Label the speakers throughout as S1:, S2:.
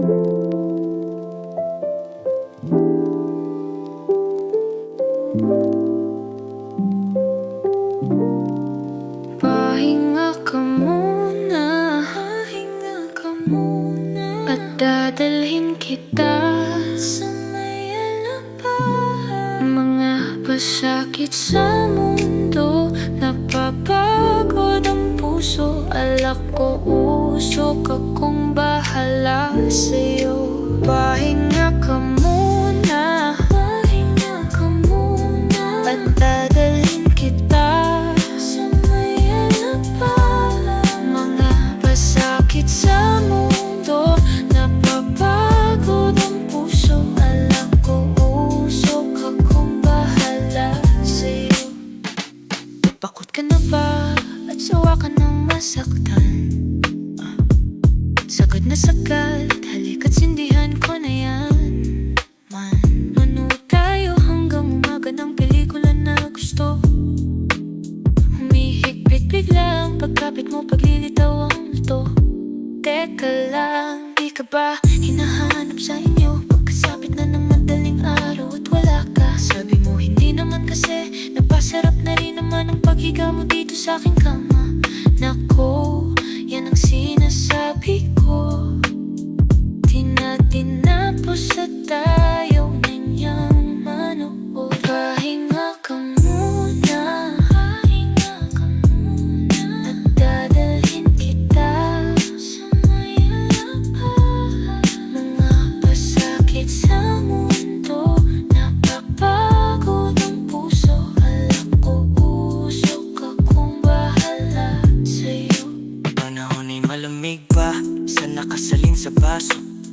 S1: Pahinga ka muna Pahinga ka muna. At dadalhin kita Sa may alapahan. Mga pasakit sa mundo Napapagod ang puso. Alak ko usok akong bahala sa'yo Pahinga Sagad Halika't sindihan ko na yan. Man Manood tayo hanggang umaga ng pelikula na gusto. Humihigpit bigla ang pagkapit mo Paglilitaw ang luto Teka lang, di ka ba hinahanap sa inyo? Pagkasapit na ng madaling araw at wala ka. Sabi mo hindi naman kasi Napasarap na rin naman ang paghiga mo dito sa aking kama. Nako, Tinatinapos sa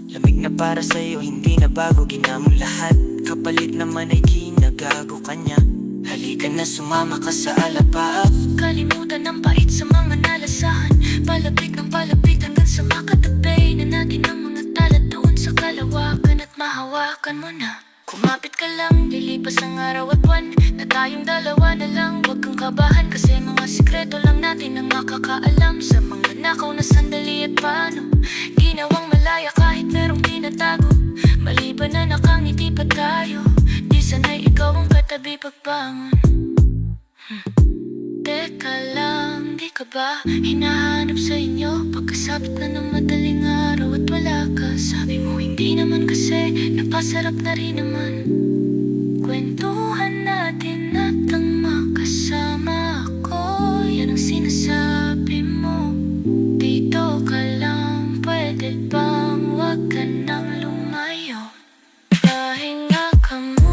S2: Lamig na para sa'yo, hindi na bago Ginamong lahat, kapalit naman ay ginagago kanya Halika na sumama ka sa alapaap.
S1: Kalimutan ang pait sa mga nalasahan. Palapit ng palapit hanggang sa makatabi Na natin ang mga tala doon sa kalawakan At mahawakan mo na. Kumapit ka lang, lilipas ang araw at buwan Na tayong dalawa na lang, huwag kang kabahan Kasi mga sikreto lang natin ang makakaalam Sa mga nakaw na sandali at paano gabi pagbangon hmm. Teka lang, di ka ba hinahanap sa inyo? Pagkasabit na ng madaling araw at wala ka Sabi mo hindi naman kasi, napasarap na rin naman Kwentuhan natin at ang makasama ako Yan ang sinasabi mo Dito ka lang, pwede bang wag ka nang lumayo Pahinga ka mo